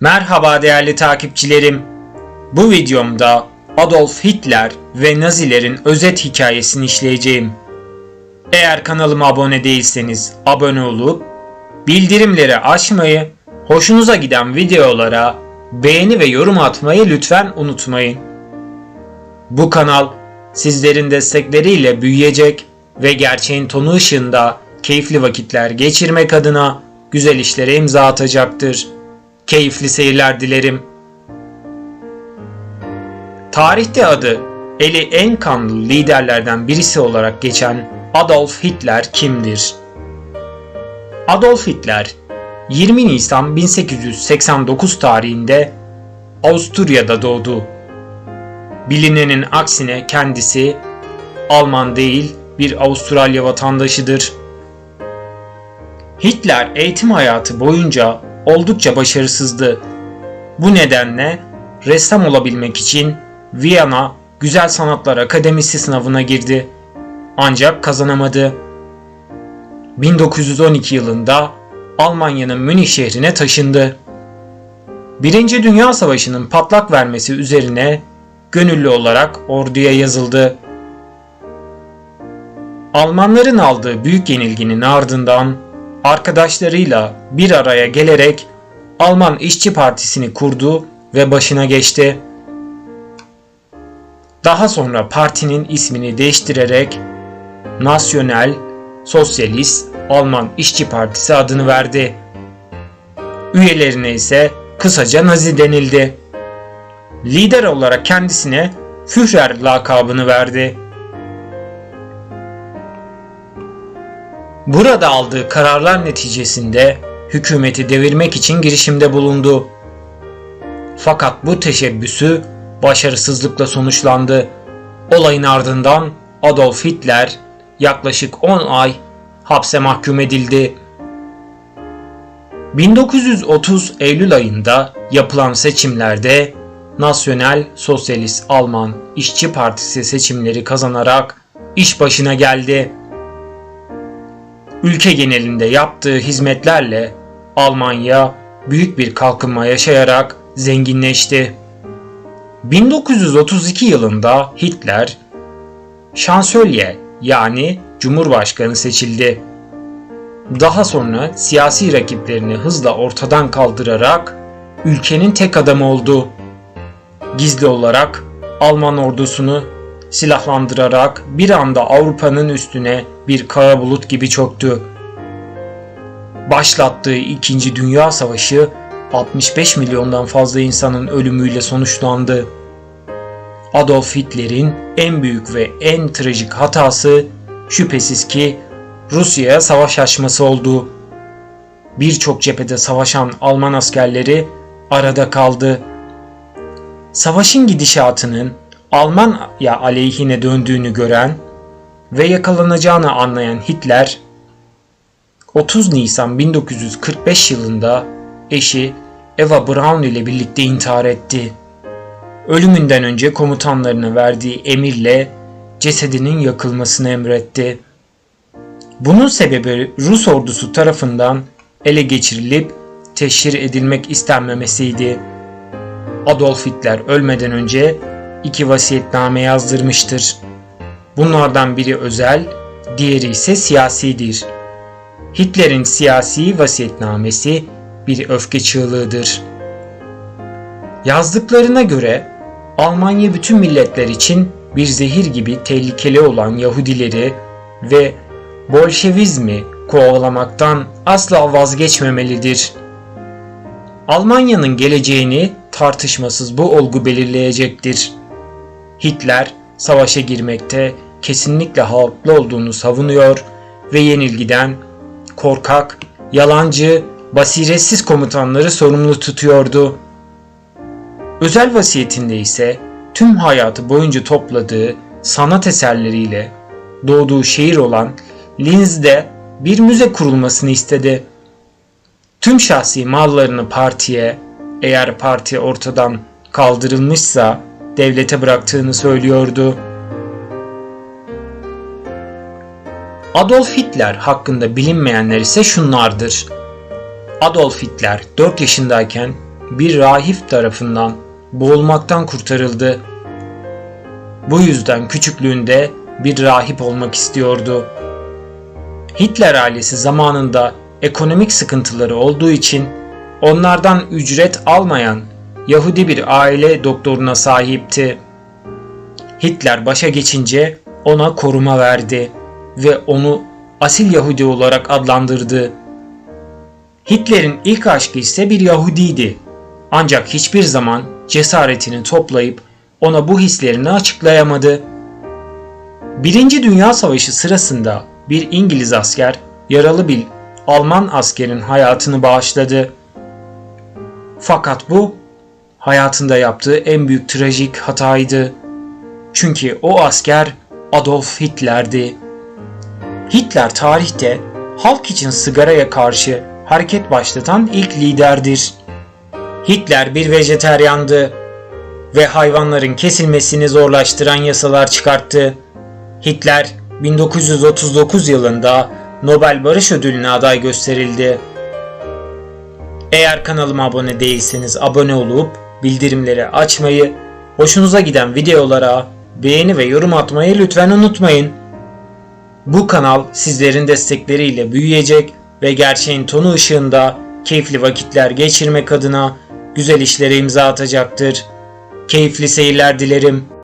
Merhaba değerli takipçilerim. Bu videomda Adolf Hitler ve Nazilerin özet hikayesini işleyeceğim. Eğer kanalıma abone değilseniz abone olup bildirimleri açmayı, hoşunuza giden videolara beğeni ve yorum atmayı lütfen unutmayın. Bu kanal sizlerin destekleriyle büyüyecek ve gerçeğin tonu ışığında keyifli vakitler geçirmek adına güzel işlere imza atacaktır. Keyifli seyirler dilerim. Tarihte adı eli en kanlı liderlerden birisi olarak geçen Adolf Hitler kimdir? Adolf Hitler 20 Nisan 1889 tarihinde Avusturya'da doğdu. Bilinenin aksine kendisi Alman değil bir Avustralya vatandaşıdır. Hitler eğitim hayatı boyunca oldukça başarısızdı. Bu nedenle ressam olabilmek için Viyana Güzel Sanatlar Akademisi sınavına girdi. Ancak kazanamadı. 1912 yılında Almanya'nın Münih şehrine taşındı. Birinci Dünya Savaşı'nın patlak vermesi üzerine gönüllü olarak orduya yazıldı. Almanların aldığı büyük yenilginin ardından arkadaşlarıyla bir araya gelerek Alman İşçi Partisi'ni kurdu ve başına geçti. Daha sonra partinin ismini değiştirerek Nasyonel Sosyalist Alman İşçi Partisi adını verdi. Üyelerine ise kısaca Nazi denildi. Lider olarak kendisine Führer lakabını verdi. Burada aldığı kararlar neticesinde hükümeti devirmek için girişimde bulundu. Fakat bu teşebbüsü başarısızlıkla sonuçlandı. Olayın ardından Adolf Hitler yaklaşık 10 ay hapse mahkum edildi. 1930 Eylül ayında yapılan seçimlerde Nasyonel Sosyalist Alman İşçi Partisi seçimleri kazanarak iş başına geldi. Ülke genelinde yaptığı hizmetlerle Almanya büyük bir kalkınma yaşayarak zenginleşti. 1932 yılında Hitler şansölye yani cumhurbaşkanı seçildi. Daha sonra siyasi rakiplerini hızla ortadan kaldırarak ülkenin tek adamı oldu. Gizli olarak Alman ordusunu silahlandırarak bir anda Avrupa'nın üstüne bir kara bulut gibi çöktü. Başlattığı 2. Dünya Savaşı 65 milyondan fazla insanın ölümüyle sonuçlandı. Adolf Hitler'in en büyük ve en trajik hatası şüphesiz ki Rusya'ya savaş açması oldu. Birçok cephede savaşan Alman askerleri arada kaldı. Savaşın gidişatının Almanya aleyhine döndüğünü gören ve yakalanacağını anlayan Hitler 30 Nisan 1945 yılında eşi Eva Braun ile birlikte intihar etti. Ölümünden önce komutanlarına verdiği emirle cesedinin yakılmasını emretti. Bunun sebebi Rus ordusu tarafından ele geçirilip teşhir edilmek istenmemesiydi. Adolf Hitler ölmeden önce iki vasiyetname yazdırmıştır. Bunlardan biri özel, diğeri ise siyasidir. Hitler'in siyasi vasiyetnamesi bir öfke çığlığıdır. Yazdıklarına göre Almanya bütün milletler için bir zehir gibi tehlikeli olan Yahudileri ve Bolşevizmi kovalamaktan asla vazgeçmemelidir. Almanya'nın geleceğini tartışmasız bu olgu belirleyecektir. Hitler savaşa girmekte kesinlikle haklı olduğunu savunuyor ve yenilgiden korkak, yalancı, basiretsiz komutanları sorumlu tutuyordu. Özel vasiyetinde ise tüm hayatı boyunca topladığı sanat eserleriyle doğduğu şehir olan Linz'de bir müze kurulmasını istedi. Tüm şahsi mallarını partiye, eğer parti ortadan kaldırılmışsa devlete bıraktığını söylüyordu. Adolf Hitler hakkında bilinmeyenler ise şunlardır. Adolf Hitler 4 yaşındayken bir rahip tarafından boğulmaktan kurtarıldı. Bu yüzden küçüklüğünde bir rahip olmak istiyordu. Hitler ailesi zamanında ekonomik sıkıntıları olduğu için onlardan ücret almayan Yahudi bir aile doktoruna sahipti. Hitler başa geçince ona koruma verdi ve onu asil Yahudi olarak adlandırdı. Hitler'in ilk aşkı ise bir Yahudiydi. Ancak hiçbir zaman cesaretini toplayıp ona bu hislerini açıklayamadı. Birinci Dünya Savaşı sırasında bir İngiliz asker yaralı bir Alman askerin hayatını bağışladı. Fakat bu hayatında yaptığı en büyük trajik hataydı. Çünkü o asker Adolf Hitler'di. Hitler tarihte halk için sigaraya karşı hareket başlatan ilk liderdir. Hitler bir vejeteryandı ve hayvanların kesilmesini zorlaştıran yasalar çıkarttı. Hitler 1939 yılında Nobel Barış Ödülü'ne aday gösterildi. Eğer kanalıma abone değilseniz abone olup bildirimleri açmayı, hoşunuza giden videolara beğeni ve yorum atmayı lütfen unutmayın. Bu kanal sizlerin destekleriyle büyüyecek ve gerçeğin tonu ışığında keyifli vakitler geçirmek adına güzel işlere imza atacaktır. Keyifli seyirler dilerim.